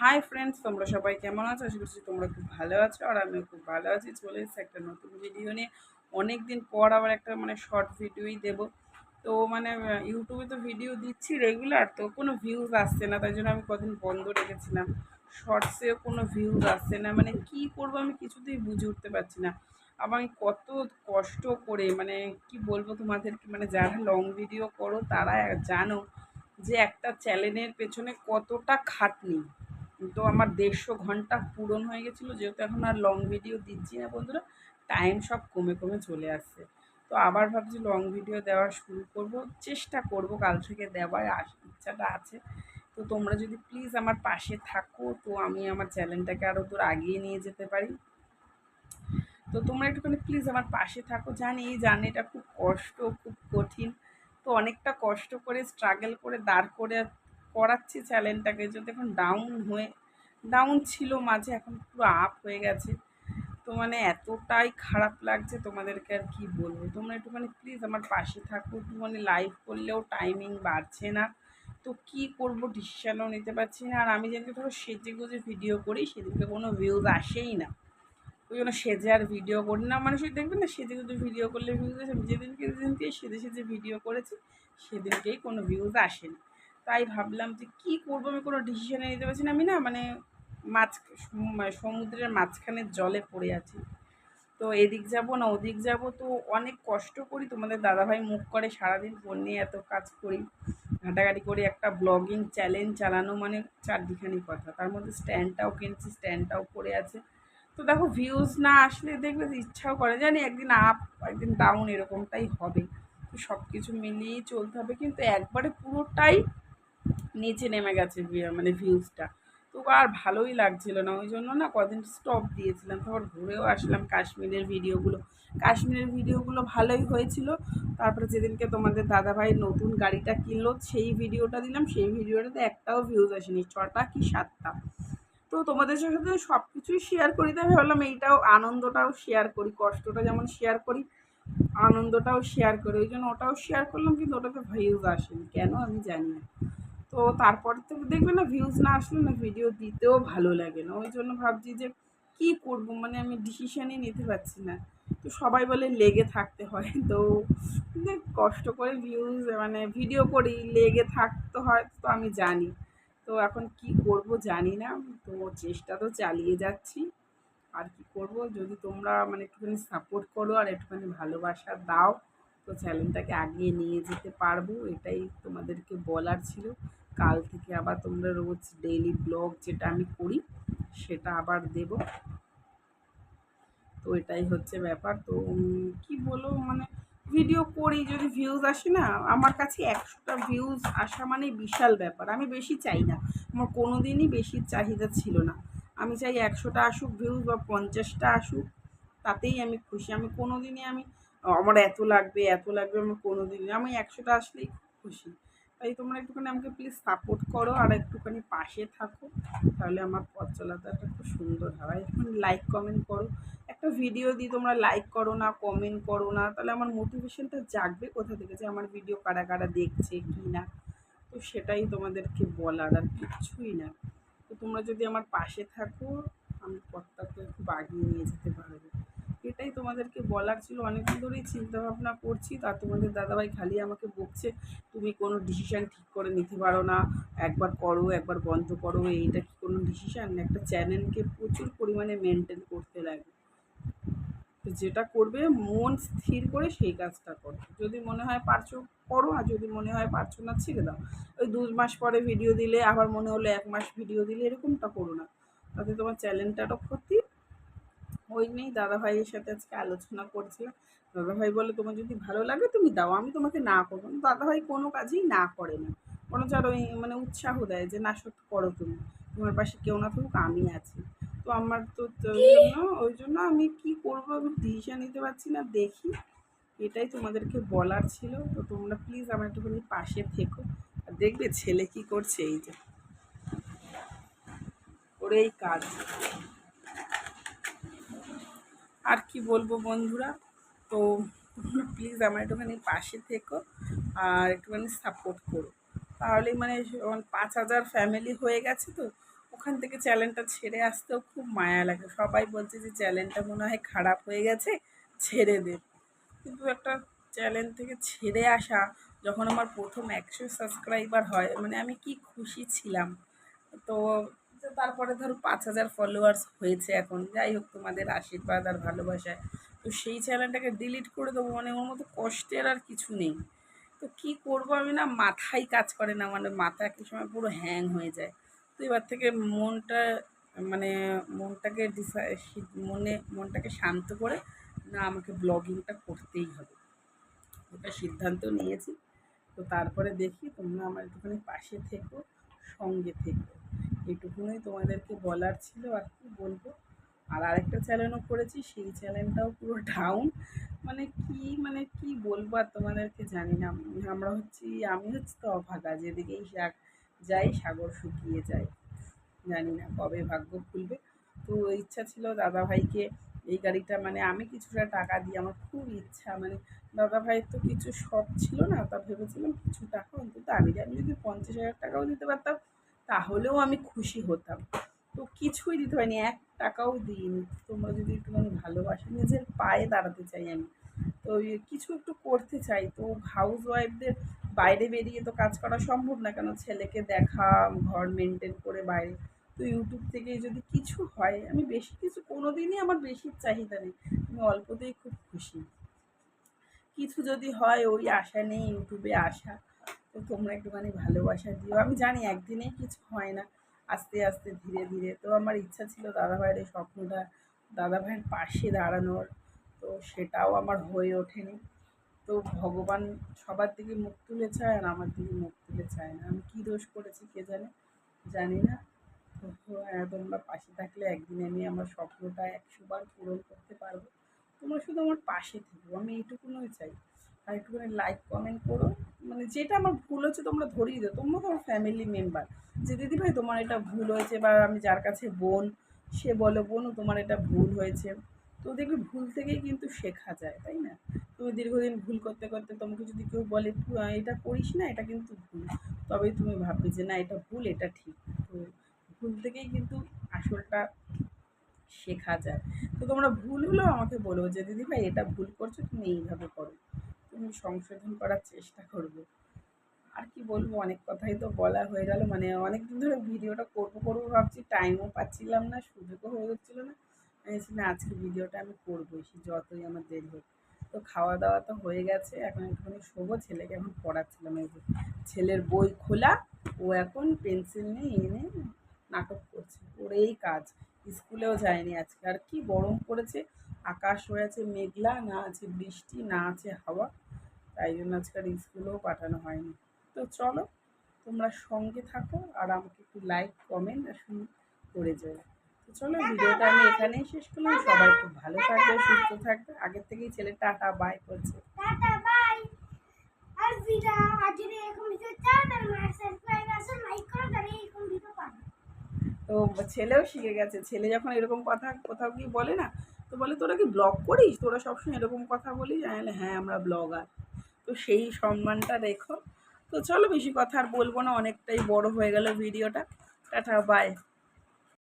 Hi friends তোমরা সবাই কেমন আছো? আশা করছি তোমরা খুব ভালো আছো আর আমিও খুব ভালো আছি। চলে এসেছি একটা নতুন ভিডিও নিয়ে। অনেক দিন পর আবার একটা মানে শর্ট ভিডিওই দেবো। তো মানে ইউটিউবে তো ভিডিও দিচ্ছি রেগুলার তো কোনো ভিউজ আসছে না। তাই জন্য আমি কদিন বন্ধ রেখেছিলাম। শর্টসেও কোনো ভিউজ আসছে না। মানে কি করব আমি কিছুতেই বুঝে উঠতে পারছি না। আবার আমি কত কষ্ট করে মানে কি বলব তোমাদেরকে মানে যারা লং ভিডিও করো, তারা জানো যে একটা চ্যানেলের পেছনে কতটা খাটনি। তো আমার দেড়শো ঘণ্টা পূরণ হয়ে গেছিল, যেহেতু এখন আর লং ভিডিও দিচ্ছি না বন্ধুরা টাইম সব কমে কমে চলে আসছে। তো আবার ভাবছি লং ভিডিও দেওয়া শুরু করব, চেষ্টা করব কাল থেকে দেওয়ার ইচ্ছাটা আছে। তো তোমরা যদি প্লিজ আমার পাশে থাকো, তো আমি আমার চ্যানেলটাকে আরও দূর আগিয়ে নিয়ে যেতে পারি। তো তোমরা একটুখানি প্লিজ আমার পাশে থাকো, জানি জানি এটা খুব কষ্ট, খুব কঠিন। তো অনেকটা কষ্ট করে স্ট্রাগল করে, দাঁড় করে করাচ্ছি চ্যানেলটাকে, যদি এখন ডাউন হয়ে ডাউন ছিল মাঝে, এখন পুরো আপ হয়ে গেছে। তো মানে এতটাই খারাপ লাগছে তোমাদেরকে আর কি বলব। তোমরা একটুখানি প্লিজ আমার পাশে থাকো, একটুখানি লাইভ করলেও টাইমিং বাড়ছে না। তো কি করব ডিসিশানও নিতে পারছি না। আর আমি যেদিনকে ধরো সেজে গুজে ভিডিও করি, সেদিনকে কোনো ভিউজ আসেই না। ওই জন্য সেজে আর ভিডিও করি না। মানুষ দেখবে না, সেজে গুজে ভিডিও করলে ভিউজ আসে। যেদিনকে যেদিনকে সেজে সেজে ভিডিও করেছি, সেদিনকেই কোনো ভিউজ আসেনি তাই ভাবলাম যে কী করব? আমি কোনো ডিসিশানে নিতে পারছি না। আমি না মানে মাছ মানে সমুদ্রের মাঝখানের জলে পড়ে আছি। তো এদিক যাব না ওদিক যাব তো অনেক কষ্ট করি। তোমাদের দাদাভাই মুখ করে সারাদিন ফোন নিয়ে এত কাজ করি। ঘাটাঘাটি করি একটা ব্লগিং চ্যালেঞ্জ চালানো মানে চারদিখানি কথা। তার মধ্যে স্ট্যান্ডটাও কিনছি স্ট্যান্ডটাও পড়ে আছে। তো দেখো ভিউজ না আসলে দেখবে ইচ্ছাও করে। জানি একদিন আপ একদিন ডাউন এরকমটাই হবে। তো সব কিছু মিলিয়েই চলতে হবে। কিন্তু একবারে পুরোটাই নিচে নেমে গেছে মানে ভিউজটা তো আর ভালোই লাগছিল না, ওই জন্য না কদিন স্টপ দিয়েছিলাম। তারপর ঘুরেও আসলাম কাশ্মীরের ভিডিওগুলো কাশ্মীরের ভিডিওগুলো ভালোই হয়েছিল। তারপরে যেদিনকে তোমাদের দাদাভাই নতুন গাড়িটা কিনলো, সেই ভিডিওটা দিলাম। সেই ভিডিওটাতে একটাও ভিউজ আসেনি, ছটা কি সাতটা। তো তোমাদের সাথে সব কিছুই শেয়ার করি। তাই ভাবলাম এইটাও, আনন্দটাও শেয়ার করি, কষ্টটা যেমন শেয়ার করি, আনন্দটাও শেয়ার করি। ওই জন্য ওটাও শেয়ার করলাম, কিন্তু ওটাতে ভিউজ আসেনি। কেন আমি জানি না। তো তারপর তো দেখবে না ভিউজ না আসলে না ভিডিও দিতেও ভালো লাগে না। ওই জন্য ভাবছি যে কী করব? মানে আমি ডিসিশানই নিতে পারছি না। তো সবাই বলে লেগে থাকতে হয়। তো দেখ, কষ্ট করে ভিউজ মানে ভিডিও করি, লেগে থাকতে হয় তো আমি জানি। তো এখন কি করব জানি না। তো চেষ্টা তো চালিয়ে যাচ্ছি। আর কি করব? যদি তোমরা মানে একটুখানি সাপোর্ট করো আর একটুখানি ভালোবাসা দাও, তো চ্যানেলটাকে আগিয়ে নিয়ে যেতে পারব। এটাই তোমাদেরকে বলার ছিল। কাল থেকে আবার তোমরা রোজ ডেইলি ব্লগ যেটা আমি করি, সেটা আবার দেব। তো এটাই হচ্ছে ব্যাপার। তো কি বলো মানে ভিডিও করি, যদি ভিউজ আসে না, আমার কাছে একশোটা ভিউজ আসা মানে বিশাল ব্যাপার। আমি বেশি চাই না। আমার কোনো দিনই বেশি চাহিদা ছিল না। আমি চাই একশোটা আসুক ভিউজ বা পঞ্চাশটা আসুক, তাতেই আমি খুশি। আমি কোনো দিনই আমি, আমার এত লাগবে এত লাগবে, আমার কোনো দিনই আমি একশোটা আসলেই খুশি। তাই তোমরা একটুখানি আমাকে প্লিজ সাপোর্ট করো আর একটুখানি পাশে থাকো। তাহলে আমার পথ চলাটা খুব সুন্দর হয়। একটুখানি লাইক কমেন্ট করো। একটা ভিডিও দিই তোমরা লাইক করো না কমেন্ট করো না। তাহলে আমার মোটিভেশনটা জাগবে কোথা থেকে যে আমার ভিডিও কারা কারা দেখছে, কি না? তো সেটাই তোমাদেরকে বলার আর কিচ্ছুই না। তো তোমরা যদি আমার পাশে থাকো, আমি পথটাকে খুব আগিয়ে নিয়ে যেতে পারব। তোমাদেরকে বলার ছিল, অনেকদিন ধরেই চিন্তাভাবনা করছি। তা তোমাদের দাদাভাই খালি আমাকে বকছে, তুমি কোনো ডিসিশান ঠিক করে নিতে পারো না। একবার করো, একবার বন্ধ করো। এইটা কি কোনো ডিসিশান একটা চ্যানেলকে প্রচুর পরিমাণে মেনটেন করতে লাগে। তো যেটা করবে, মন স্থির করে সেই কাজটা করো। যদি মনে হয় পারছ, করো। আর যদি মনে হয় পারছ না, ছেড়ে দাও। ওই দু মাস পরে ভিডিও দিলে, আবার মনে হলো এক মাস ভিডিও দিলে, এরকমটা করো না। তাতে তোমার চ্যানেলটারও ক্ষতি ওই নিয়েই দাদাভাইয়ের সাথে আজকে আলোচনা করছিলাম। দাদাভাই বলে তোমার যদি ভালো লাগে তুমি দাও আমি তোমাকে না করব। দাদাভাই কোনো কাজেই না করে না। কোনো বরঞ্চ আরও মানে উৎসাহ দেয় যে না সত্যি করো তুমি। তোমার পাশে কেউ না থাকুক আমি আছি। তো আমার তো জন্য ওই জন্য আমি কি করব আমি ডিসিশন নিতে পারছি না দেখি। এটাই তোমাদেরকে বলার ছিল। তো তোমরা প্লিজ আমার একটুখানি পাশে থেকো। আর দেখবে ছেলে কি করছে এই যে। ওর এই কাজ। আর কি বলব বন্ধুরা? তো প্লিজ আমার একটুখানি পাশে থেকো আর একটুখানি সাপোর্ট করো। তাহলেই মানে পাঁচ হাজার ফ্যামিলি হয়ে গেছে তো, ওখান থেকে চ্যানেলটা ছেড়ে আসতেও খুব মায়া লাগে। সবাই বলছে যে চ্যানেলটা মনে হয় খারাপ হয়ে গেছে, ছেড়ে দে। কিন্তু একটা চ্যানেল থেকে ছেড়ে আসা, যখন আমার প্রথম একশো সাবস্ক্রাইবার হয় মানে আমি কি খুশি ছিলাম। তো তো তারপরে ধরো পাঁচ হাজার ফলোয়ার্স হয়েছে এখন। যাই হোক, তোমাদের আশীর্বাদ আর ভালোবাসায় তো সেই চ্যানেলটাকে ডিলিট করে দেবো মানে ওর মতো কষ্টের আর কিছু নেই। তো কী করব আমি না মাথাই কাজ করে না মানে মাথা একই সময় পুরো হ্যাং হয়ে যায়। তো এবার থেকে মনটা মানে মনটাকে মনে, মনটাকে শান্ত করে না, আমাকে ব্লগিংটা করতেই হবে। ওটা সিদ্ধান্ত নিয়েছি। তো তারপরে দেখি তোমরা আমার একটুখানি পাশে থেকো, সঙ্গে থেকো। এইটুকুনই তোমাদেরকে বলার ছিল আর কি বলব। আর আরেকটা চ্যানেলও করেছি, সেই চ্যানেলটাও পুরো ডাউন মানে কি মানে কি বলব আর তোমাদেরকে জানি না। আমরা হচ্ছি, আমি হচ্ছি তো অভাগা যেদিকেই শাক যাই, সাগর শুকিয়ে যায়। জানি না কবে ভাগ্য খুলবে। তো ইচ্ছা ছিল দাদা ভাইকে এই গাড়িটা মানে আমি কিছুটা টাকা দিই, আমার খুব ইচ্ছা। মানে দাদা ভাইয়ের তো কিছু শখ ছিল না, তা ভেবেছিলাম কিছু টাকা অন্তত আমি আমি যদি পঞ্চাশ হাজার টাকাও দিতে পারতাম তাহলেও আমি খুশি হতাম। তো কিছুই দিতে পারিনি, এক টাকাও দিইনি। তোমরা যদি একটুখানি ভালোবাসো নিজের পায়ে দাঁড়াতে চাই আমি, তো কিছু একটু করতে চাই। তো হাউস ওয়াইফদের বাইরে বেরিয়ে তো কাজ করা সম্ভব না, কেন ছেলেকে দেখা, ঘর মেনটেন করে বাইরে। তো ইউটিউব থেকে যদি কিছু হয়, আমি বেশি কিছু কোনো দিনই আমার বেশি চাহিদা নেই। আমি অল্পতেই খুব খুশি। কিছু যদি হয়, ওই আশা নেই ইউটিউবে আসা। তো তোমরা একটুখানি ভালোবাসা দিও। আমি জানি একদিনেই কিছু হয় না। আস্তে আস্তে ধীরে ধীরে। তো আমার ইচ্ছা ছিল দাদাভাইয়ের এই স্বপ্নটা দাদাভাইয়ের পাশে দাঁড়ানোর। তো সেটাও আমার হয়ে ওঠেনি। তো ভগবান সবার দিকে মুখ তুলে চায় আর আমার দিকে মুখ তুলে চায় না। আমি কী দোষ করেছি কে জানে? জানি না। তো হ্যাঁ, তোমরা পাশে থাকলে একদিন আমি আমার স্বপ্নটা একশোবার পূরণ করতে পারব। তোমরা শুধু আমার পাশে থেকো। আমি এইটুকুনই চাই। আর একটুখানি লাইক কমেন্ট করো। মানে যেটা আমার ভুল হচ্ছে তোমরা ধরিয়ে দিও তোমরা তো আমার ফ্যামিলি মেম্বার যে দিদি ভাই তোমার এটা ভুল হয়েছে বা আমি যার কাছে বোন সে বলো বোনও তোমার এটা ভুল হয়েছে। তো দেখবে ভুল থেকেই কিন্তু শেখা যায় তাই না? তুমি দীর্ঘদিন ভুল করতে করতে তোমাকে যদি কেউ বলে "তু, এটা করিস না এটা কিন্তু ভুল। তবেই তুমি ভাববে যে না এটা ভুল এটা ঠিক। তো ভুল থেকেই কিন্তু আসলটা শেখা যায়। তো তোমরা ভুল হলেও আমাকে বলো যে দিদি ভাই এটা ভুল করছ তুমি এইভাবে করো। তুমি সংশোধন করার চেষ্টা করবে। আর কি বলব, অনেক কথাই তো বলা হয়ে গেল। মানে অনেক দিন ধরে ভিডিওটা করব করব ভাবছি টাইমও পাচ্ছিলাম না, সুযোগও হয়ে যাচ্ছিল না। আমি আজকে ভিডিওটা আমি করবোই, সে যতই আমার দেরি হোক। তো খাওয়া দাওয়া তো হয়ে গেছে, এখন একটুখানি শোবো, ছেলেকে এখন পড়াচ্ছিলাম। এই ছেলের বই খোলা, ও এখন পেন্সিল নিয়ে এনে নাটক করছে, ওর এই কাজ। স্কুলেও যায়নি আজকে। আর কি গরম পড়েছে, আকাশ হয়ে আছে মেঘলা, না আছে বৃষ্টি, না আছে হাওয়া, তাই জন্য আজকে আর স্কুলেও পাঠানো হয়নি। তো চলো, তোমরা সঙ্গে থাকো আর আমাকে একটু লাইক কমেন্ট আর শুন, করে যাও। তো চলো, ভিডিওটা আমি এখানেই শেষ করলাম। সবাই খুব ভালো থাকবে, সুস্থ থাকবে। আগের থেকেই ছেলে, টাটা বাই করছে। টাটা বাই আর ভিডিও যদি এরকম ভিডিও লাইক তাহলে এরকম ভিডিও তো ছেলেও শিখে গেছে। ছেলে যখন এরকম কথা কোথাও কি বলে না, তো বলে, তোরা কি ব্লগ করিস? তোরা সবসময় এরকম কথা বলিস? জানি হ্যাঁ আমরা ব্লগার তো সেই সম্মানটা রেখো। তো চলো বেশি কথা আর বলব না, অনেকটাই বড় হয়ে গেল ভিডিওটা। Tata bye